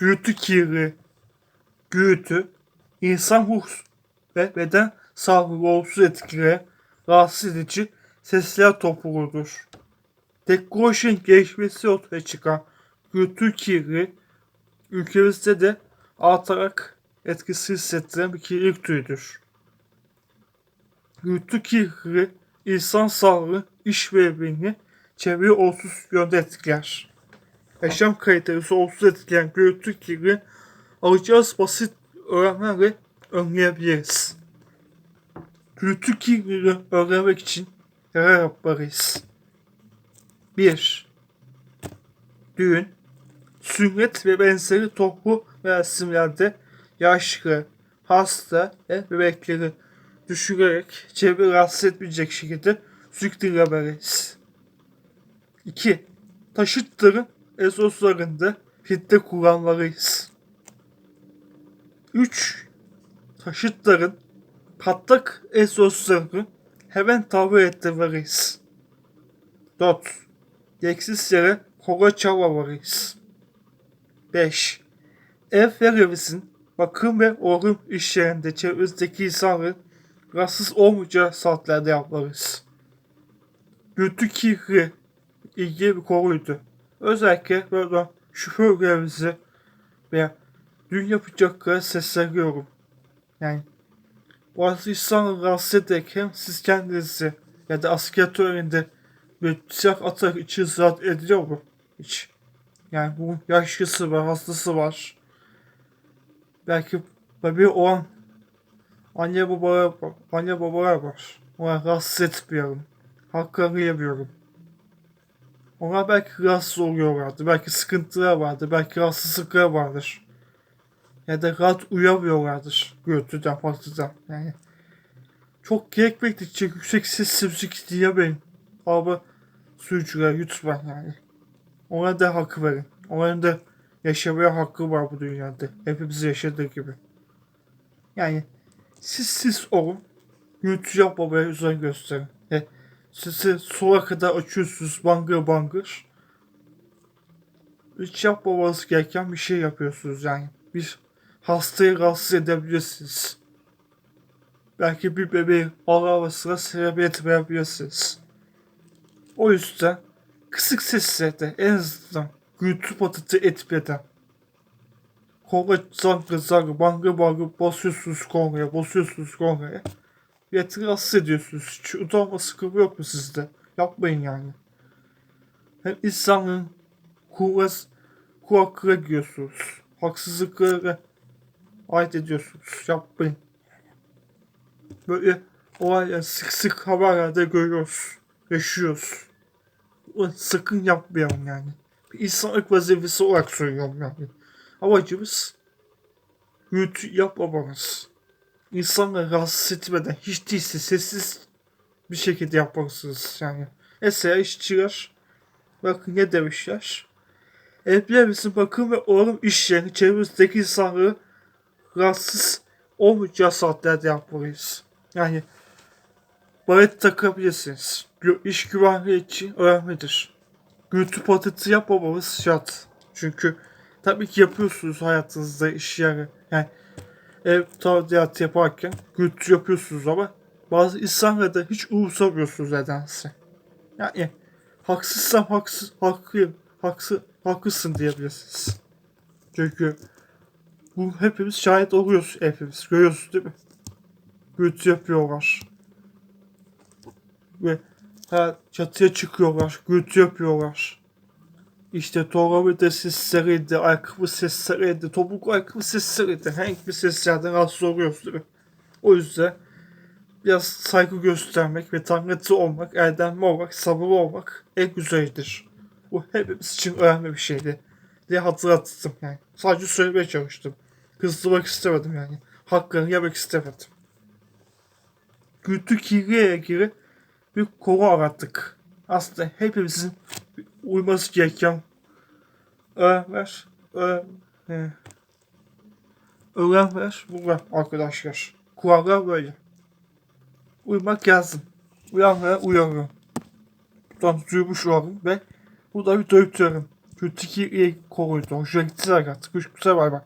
gürültü kirli, gürültü, insan ruh ve beden sağlığı olumsuz etkileyen rahatsız edici sesler topluluğudur. Teknolojinin gelişmesi ortaya çıkan gürültü kirli ülkemizde de artarak etkisi hissettiren bir kirlilik türüdür. Gürültü kirli insan sağlığı, iş verimini, çevreyi olumsuz yönde etkiler. Yaşam kalitesi olumsuz etkileyen gürültü kirli alacağız basit öğrenmelerle önleyebiliriz. Gürültü kirliliğini önlemek için neler yapmalıyız? 1. Düğün, sünnet ve benzeri toplu merasimlerde yaşlı, hasta ve bebekleri düşürerek çevre rahatsız etmeyecek şekilde sürdürmeliyiz. 2. Taşıtların egzozlarında filtre kullanmalıyız. 3. Taşıtların patlak egzozlarını hemen tamir ettirmeliyiz. 4. Gereksiz yere kola çalmamalıyız. 5. Ev ve revizin bakım ve onarım iş yerinde çevremizdeki insanların rahatsız olmayacağı saatlerde yapmalıyız. Gürültü kirli ilgili bir konuydu. Özellikle böyle şoför görevlisi veya dün yapacakları sesleniyorum. Yani bazı insanları rahatsız ederken siz kendinizi ya da asker töreninde bir silah atarak içiniz rahat ediyor mu? Hiç. Yani bunun yaşlısı var, hastası var. Belki bebeği olan anne babalar, anne babalar var. Ona rahatsız etmiyorum. Haklarını yemiyorum. Onlar belki rahatsız oluyorlardı. Belki sıkıntılar vardı. Belki rahatsızlıklar vardır. Ya da rahat uyamıyorlardır. Gürültüden, patlıdan. Yani çok gerekmedikçe yüksek ses müzik dinlemeyin. Ama sürücüler lütfen yani. Ona da hakkı verin. Onların da yaşamaya hakkı var bu dünyada. Hepimiz yaşadığı gibi. Yani siz siz olun. Gürültü yapmamaya özen gösterin. E, sizi sola kadar açıyorsunuz bangır bangır. Hiç yapmamanız gereken bir şey yapıyorsunuz yani. Bir hastayı rahatsız edebilirsiniz. Belki bir bebeği ara sıra sebebiyet verebilirsiniz. O yüzden kısık seslerde en azından gürültü patırtı etmeden Konga zangır zangır bangır bangır basıyorsunuz kongaya basıyorsunuz kongaya. Milleti rahatsız ediyorsunuz. Hiç utanma sıkıntı yok mu sizde? Yapmayın yani. Hem insanın kuvvet kulaklara giriyorsunuz. Haksızlıklara ait ediyorsunuz. Yapmayın. Böyle olaylar sık sık haberlerde görüyoruz. Yaşıyoruz. Bunu sakın yapmayalım yani. Bir insanlık vazifesi olarak söylüyorum yani. Amacımız gürültü yapmamamız. İnsanları rahatsız etmeden hiç değilse sessiz bir şekilde yapmalısınız yani. Mesela işçiler bakın ne demişler. Evlerimizin bakım ve onarım iş yerini çevremizdeki insanları rahatsız olmayacağı saatlerde yapmalıyız. Yani baret takabilirsiniz. İş güvenliği için önemlidir. Gürültü patırtı yapmamamız şart. Çünkü tabii ki yapıyorsunuz hayatınızda iş yeri. Yani ev tadilatı yaparken gürültü yapıyorsunuz ama bazı insanlara da hiç umursamıyorsunuz nedense. Yani haksızsam haksız, haklıyım, haksız, haklısın diyebilirsiniz. Çünkü bu hepimiz şahit oluyoruz hepimiz. Görüyorsunuz değil mi? Gürültü yapıyorlar. Ve ha, çatıya çıkıyorlar, gürültü yapıyorlar. İşte tornavida sesleriydi, ayakkabı sesleriydi, topuk ayakkabı sesleriydi. Hangi bir seslerden rahatsız oluyoruz mi? O yüzden biraz saygı göstermek ve tanrıtı olmak, erdemli olmak, sabırlı olmak en güzeldir. Bu hepimiz için önemli bir şeydi diye hatırlattım yani. Sadece söylemeye çalıştım. Kızdırmak istemedim yani. Haklarını yemek istemedim. Gürültü kirliye ilgili bir konu arattık. Aslında hepimizin uyması gereken öğrenler, öğren, öğrenler bunlar arkadaşlar. Kurallar böyle. Uymak lazım. Uyanlara uyarıyorum. Buradan duymuş olalım ve burada bir duyutuyorum. Kötü ki iyi koruydu. Hoşuna gitti zaten. Güzel bay bay.